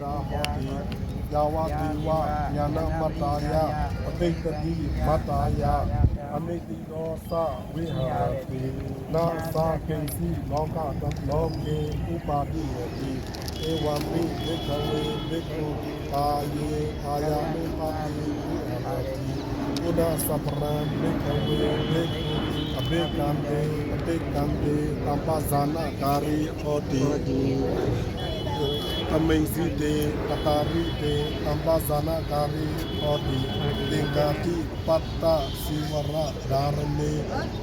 သာဟောတိယာဝတိဝညာနာမတ္တာယပဋိတတိမတ္တာယအမိတိသောသဝိဟာရတိနာသာကိဉ္စီလောကတလောကေဥပါတိယတိဧဝံပိဝိခဝေဘိက္ခုအာယေအာယမုပါတိဝိဟာရတိဘုဒ္ဓသပ္ပရံဘိက္ခဝေဘိက္ခုအဘိကံတေအတိကံတေတမ္ပဇာနာကာရိဟောတိ အမိန်စီတေတတာရိတေတမ္ပဇာနာကာရိဟောတိသင်္ကာတိပတ္တစီဝရဓာရမေ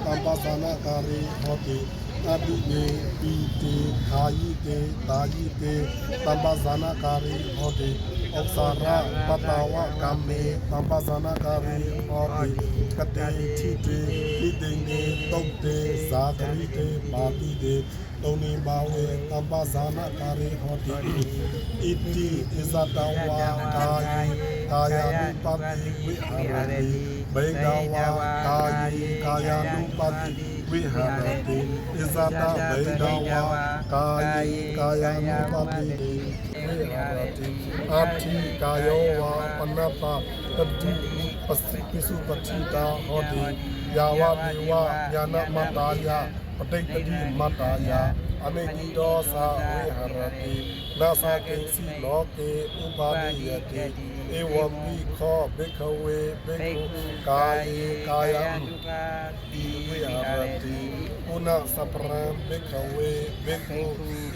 တမ္ပဇာနာကာရိဟောတိအတိနေပိတေခာယိတေတာယိတေတမ္ပဇာနာကာရိဟောတိ Oksara Patawa Kame Tampasana Kari Pati Kate Tite Lidenge Tokte Zakarite Pati De Tony Bawe Tampasana Kari Hoti Iti Isatawa Kai Kaya Nupati Viharati Begawa Kai Kaya Nupati Viharati Isata Begawa Kai Kaya Nupati आठी कायो वा पन्नपा तद्दी पस्तिपिसु पक्षिता होति यावा देवा ज्ञान मताया पटैतदी मताया अनेकितो सा विहरति न सा कैसी लोके उपादीयते एवं विखो भिखवे भिखु काये कायं विहरति กุณาสปรามเบกเวเบกุ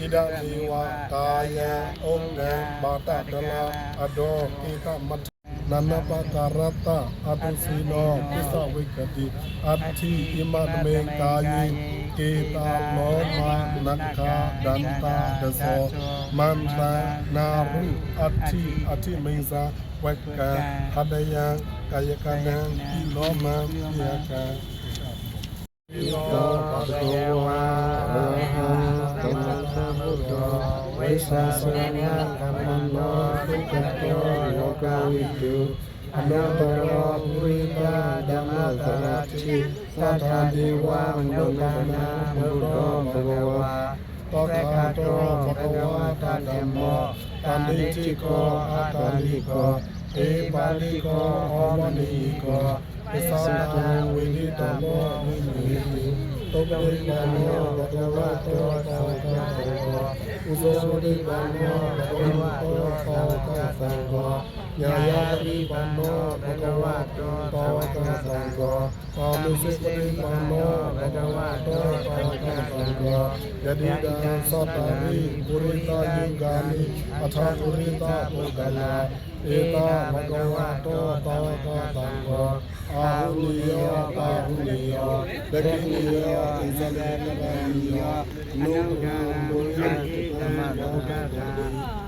อิดามีวากายะองแดงบาตาดลาอดอกิตามัจนันปาการตะอัตุสีนอพิสาวิกติอัตถิอิมัตเมกายิเกตาโลมานักคาดันตาดโสมันตานารุอัตถิอัตถิเมสาวักกะหัดยังกายกันังอิโลมังยากา โตปะเยวะอะระหังสัมมาสัมพุทโธวิสาสนะกัมมันโนทุกขโตโลกาวิจุอนุตโรปุริตาดัมมสระชิสัทธาทิวังนุนานามุโตภะคะวะโตคะโตภะคะวะตันเตโมตันติโกอัตติโกเอปาลิโกโอมนิโก ရတိသတ္ထာဒေဝမနုဿာနာဘုဒ္ဓောဘဂဝါတောတခတောဘဂဝါတ တမောတန္တိတိကောအာတန္တိကောဧပါလိကောဟောမနိကောပစ္ဆာတံဝိနိတမောဝိနိတိတောပရိပါမောဘဂဝါတောသောတောသောဥဇောတိပါမောဘဂဝါတောသောသောသံဃောညာယာတိပါမောဘဂဝါတောသောသောသံဃောပါမုစိပတိပါမောဘဂဝါတောသောသောသံဃောယတိတံသတ္တရိပုရိသယုဂာမိအထာပုရိသပုဂ္ဂလာဧတာဘဂဝါတောသောသောသံဃောအာဟုလိယောပါဟုလိယောဒကိလိယောဣဇလေနဂမိယောနုဘုံဘုရားသမ္မာဒုက္ခသာ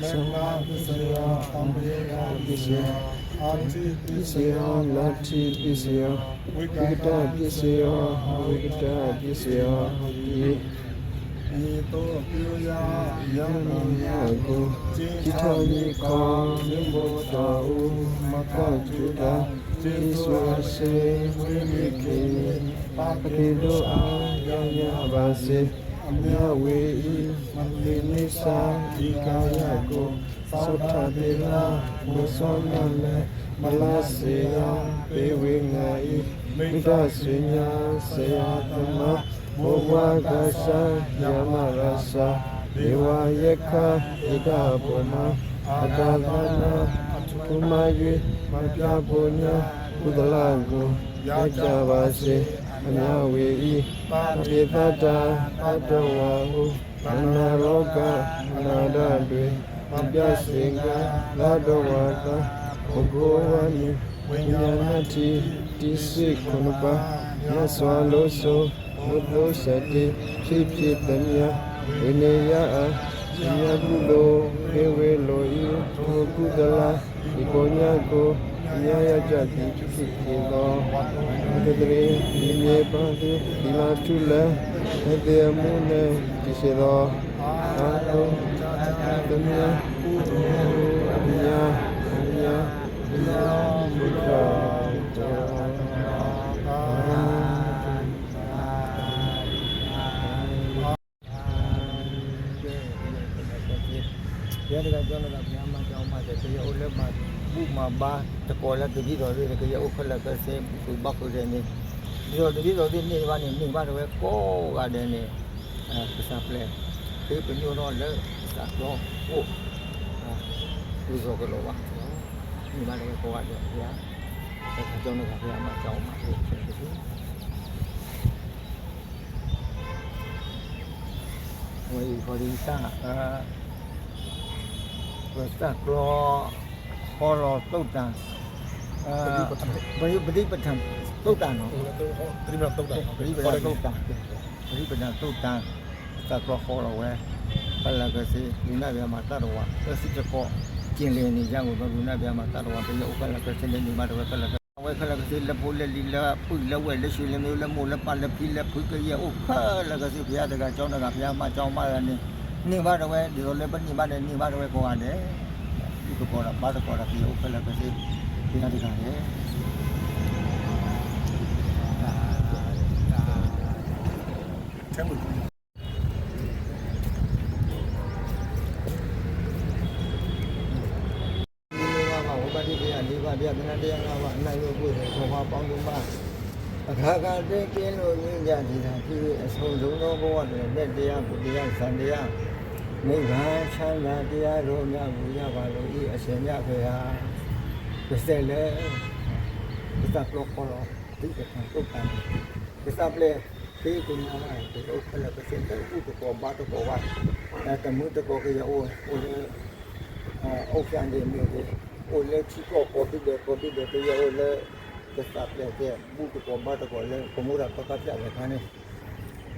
ပိစေယောသံဃေယပိစေယောအာတိပိစေယောလတ္ထိပိစေယောဝိကတပိစေယောဝိကတပိစေယောဤတောပြုရာယံနာယကိုจิตထောမိကောမြတ်ဘုရားဥမကတုတာကျေစွာစေဝိမိကေပါပတိတို့အားရရပါစေ အမြဝေဤမလိနိစာဒီကာယကိုသုထတေလာမသောနလေမလာစေယပေဝေငါဤမိတ္တဆွေညာဆေယသမဘောဝကသယမရသဒေဝယခဧကဘောမအတသနာထုမယွေမပြပုညာကုသလကိုရကြပါစေ အမြဝေဤပါပိသတ္တာအတ္တဝါဟုအနာလောကအနာဒတွေမပြစေကလာတော်ဝါကဘဂဝါနိဝိညာဏတိတိစိခုနပါမြတ်စွာလို့ဆိုဘုဒ္ဓစတိဖြစ်ဖြစ်တည်းဝိနည်းယအမြတ်ကုလိုခေဝေလိုကုသလဒီကိုညာကို Diayajadi Sikilo Adadre Dime Bhadi Dila Chula Adayamune Kisilo Ato Adanya Adanya Adanya Adanya Dia dengan jalan dengan nyaman, jauh mata, jauh oleh mata, buk mabah, chắc coi là từ đi rồi đi là cái dấu ꯀꯣꯜꯂꯒ ꯕꯤꯗꯣꯔꯗꯤ ꯀꯩ ꯎꯈꯜꯂꯒ ꯁꯦ ꯀꯨꯏ ꯕꯥꯀꯨꯖꯦꯅꯤ ꯕꯤꯗꯣꯔꯗꯤ ꯕꯤꯗꯣꯔꯗꯤ ꯅꯤ ꯋꯥꯅꯤ ꯅꯤ ꯋꯥ ꯔꯣ ꯀꯣ ꯒꯥꯗꯦꯅꯤ ꯄꯤꯁꯥꯄ꯭ꯂꯦ ꯀꯩ ꯄꯅꯤ ꯅꯣ ꯂ ꯁꯥꯛꯂꯣ ꯎ ꯎꯖꯣ ꯀꯂꯣ ꯋꯥ nì mà đây có ai được ya để thằng cháu nó gặp ya mà cháu mà được cái thứ vậy có đi xa à? Vừa xa lo ခလကစေဘုဘခုတဲ့နေဒီတော့တတိတော်ဒီနေပါနေနေပါတော့ကိုကတဲ့နေအဲစပ်လေဒီပညောတော့လေစပ်တော့ဟုတ်ဒီဆိုကလောပါဒီမှာလည်းကိုရတယ်ဘုရားတကကြောင်းလာဘုရားမကြောင်းမဟုတ်တယ်ဒီဝေခေါ်ဒီစာအာဝစကရောခေါ်တော်တုတ်တန်အာပရိပฏิပဋ္ဌာန်တုတ်တန်နော်သတိမတော့တာပရိပဋ္ဌာန်တုတ်တန်ပရိပဋ္ဌာန်တုတ်တန်စကရောခေါ်တော်ဝဲပလကစီလူနာဗျာမှာတတော်ဝါသစိတကောကျင်လင်းနေကြကိုတော့လူနာဗျာမှာတတော်ဝါပြေဥပလကစီနေနေမှာတော့ပလကဝဲခလကစီလပိုးလက်လီလာပုလဝဲလက်ရှိလမျိုးလမိုးလပလပိလဖုကရဥခလကစီဘုရားတကကျောင်းတကဘုရားမကျောင်းမရနေနေပါတော့ဝဲဒီလိုလည်းပနေပါနဲ့နေပါတော့ဝဲကိုရတယ် ဒီကပေါ်တာဘာတော့ပေါ်တာပြီးဥပလကစီဒီနာဒီကရဲချမ်းမှုဒီမှာမှာဝပတိတရား၄ပါးတရားကနတရား၅ပါးအနိုင်လို့ပြည့်တယ်ခေါ်ပါပေါင်းစုံပါအခါခါတည်းကင်းလို့မြင့်ကြဒီသာဖြစ်အဆုံးစုံသောဘဝတွင်လက်တရားကိုတရားဇန်တရား နိဗ္ဗာန်ချမ်းသာတရားတော်များကိုရပါလို့ဤအရှင်မြတ်ဖေဟာပစ္စလေပစ္စပလောခေါ်တော့ဒီကံတုတ်တန်ပစ္စပလေဖေးကုညာလာဒီဥပလပစ္စတဲ့ဥပကောဘာတကောဝါအဲတမှုတကောကရအိုအိုလေအုတ်ပြန်နေမျိုးတွေဟိုလက်ချီကိုပေါ်ပြီးတယ်ပေါ်ပြီးတယ်တရားဟိုလက်သစ္စာပြတဲ့ဘုဒ္ဓကောမတ်ကောလည်းဘုမှုရပကပြတယ်ခါနေ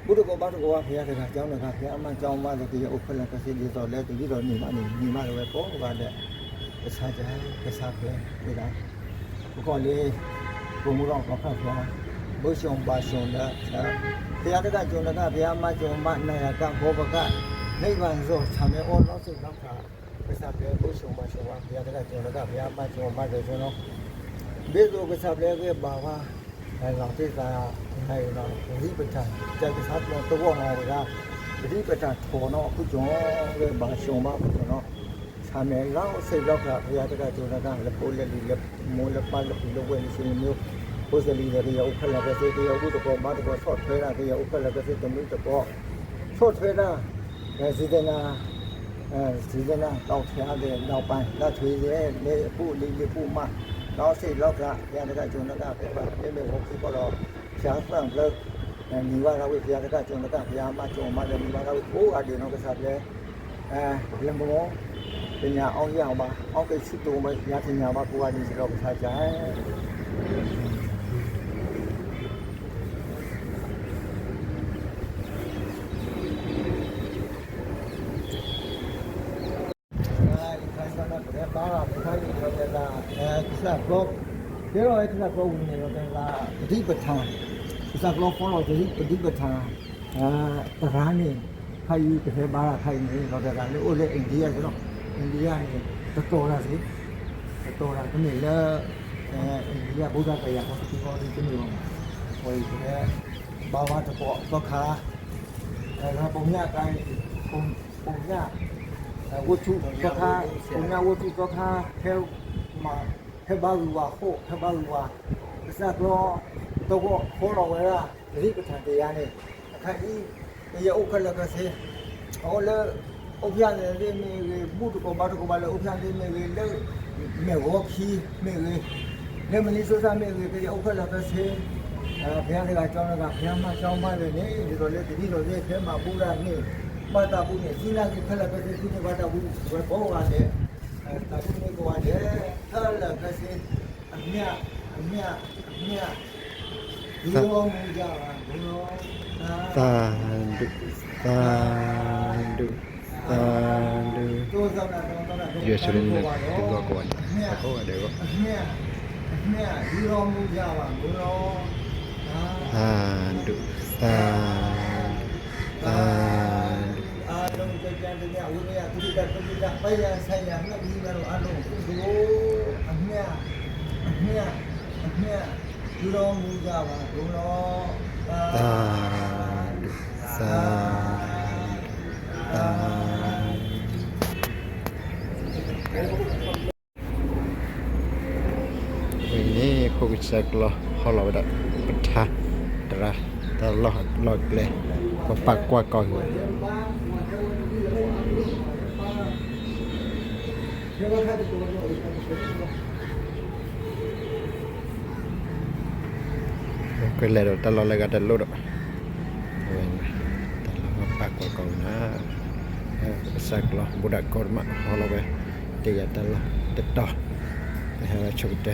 ဘုဒ္ဓကောမတ်ကောကဘုရားတကကျောင်းတကဘုရားအမှန်ကျောင်းမလို့တရားဥပ္ပလကစီဒီတော့လဲဒီတော့ညီမနေညီမလည်းပေါ်ပါတဲ့သစ္စာကြသစ္စာပြဒီလားဘုကောလေးဘုမှုရပကပြဘုရှုံပါရှုံတဲ့ဘုရားတကကျောင်းတကဘုရားမကျောင်းမနာယကဘောပကနိဗ္ဗာန်ဆိုဆံမေအောလောက်စိတ်လောက်တာကစားပြဲကိုရှုံပါရှုံပါဘုရားတကကျွန်တော်ကဘုရားမကျွန်တော်မတယ်ကျွန်တော်ဘေးတို့ကစားပြဲကဘာ ပါအဲတော့သိတာအဲတော့ဒီပဋ္ဌာန်ကြက်ကစားပြတော့ဘောနာရကဒီပဋ္ဌာန်ထော်တော့အခုကျွန်တော်ကဘာရှုံပါကျွန်တော်ဆာမယ်လောက်စိတ်လောက်ကဘုရားတကကျွန်တော်ကလက်ပိုးလက်လီလက်မိုးလက်ပါလက်လိုဝဲရှင်မျိုးကိုယ်စလီတွေရောဥဖလာကစေတေရောဘုဒ္ဓဘောမတ်ဘောဆော့ထွဲတာတွေရောဥဖလာကစေတမှုတဘောဆော့ထွဲတာအဲဒီတနာအဲဒီကနေ့တောက်ဖျားတဲ့နောက်ပိုင်းလက်ထွေးရဲ့နေအခုလေးလေးခုမှတော့စိတ်လောက်ကဘုရားတကကျွန်တော်ကပြပါပြ ที่ปรอช้างฟังเลิกมีว่าเราวิทยาก็ได้ชมก็ได้พยายามมาชมมาเดินมีว่าเราโอ้อาเดียนก็สับเลยเออเรื่องโมเป็นยาเอายาวมาเอาไปชิดตัวมายาที่ยาวมากูว่าดีสิเราก็ใช้ใจ Hãy subscribe cho kênh Ghiền Mì Gõ Để không bỏ lỡ những video hấp dẫn ဒီတော့အဲ့ဒါကိုဝင်နေတော့တဲ့လားအဓိပဋ္ဌာန်စက်ဘလော့ဖော်လို့ဒီအဓိပဋ္ဌာန်အဲတရားနေခိုင်ယူတဲ့ဘာခိုင်နေတော့တဲ့လားလို့လေအိန္ဒိယဆိုတော့အိန္ဒိယနေတော်တာစီတော်တာဒီနေ့လေအဲအိန္ဒိယဗုဒ္ဓတရားဟောဒီဟောဒီဒီမျိုးဟိုဒီဘာဝတပေါ်တော့ခါအဲပုံညတိုင်းပုံပုံည ဝတ္ထုကထာပုညဝတ္ထုကထာဟဲမာ ဟဲဘာလူဝါဟိုဟဲဘာလူဝါစက်တော့တော့ခေါ်တော့ဝဲရာဒီပဋ္ဌာန်တရားနဲ့အခါကြီးရဥက္ကလကစေဟောလေဥပ္ပယနေလေမေဘုဒ္ဓကောဘာတကောဘာလေဥပ္ပယနေမေလေလေမေဝခီမေလေလေမနီဆိုစာမေလေကြဥက္ကလကစေအဲဘုရားကကြောင်းကဘုရားမကြောင်းမလည်းနေဒီလိုလေဒီလိုလေအဲမှာပူရာနေမတာဘူးနေစီလာကြီးခလကစေဒီဘာတာဘူးဘယ်ပေါ်လာ တယ်အဲတာဘူးနေကွာတယ်ခလကစေအမြအမြအမြဒီလိုမူကြပါဘူးသာဓုသာဓုသာဓုတို့ဆောင်တာတော့တော့ရွှေစရုံးနဲ့ဒီကောကွာဟောတယ်ကောအမြတ်အမြတ်ဒီတော်မူကြပါဘုရောအာသာဓုသာဓုသာဓုအာ 되냐 오느냐 그리다 그리다 빨리 사이야 하나 미나로 안오 그리고 안냐 안냐 안냐 그런 무자와 그러 ini kok bisa kalau kalau udah pecah terah terlah log leh kepak kuat kau ဟလောကလေပပကွာကောဒီဘက်ကတော့တော်တော်လေး que le do talo le gata lo do bueno talo pa ko ko na sak lo budak korma holo be tiga talo tetto be ha chukte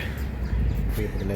pi le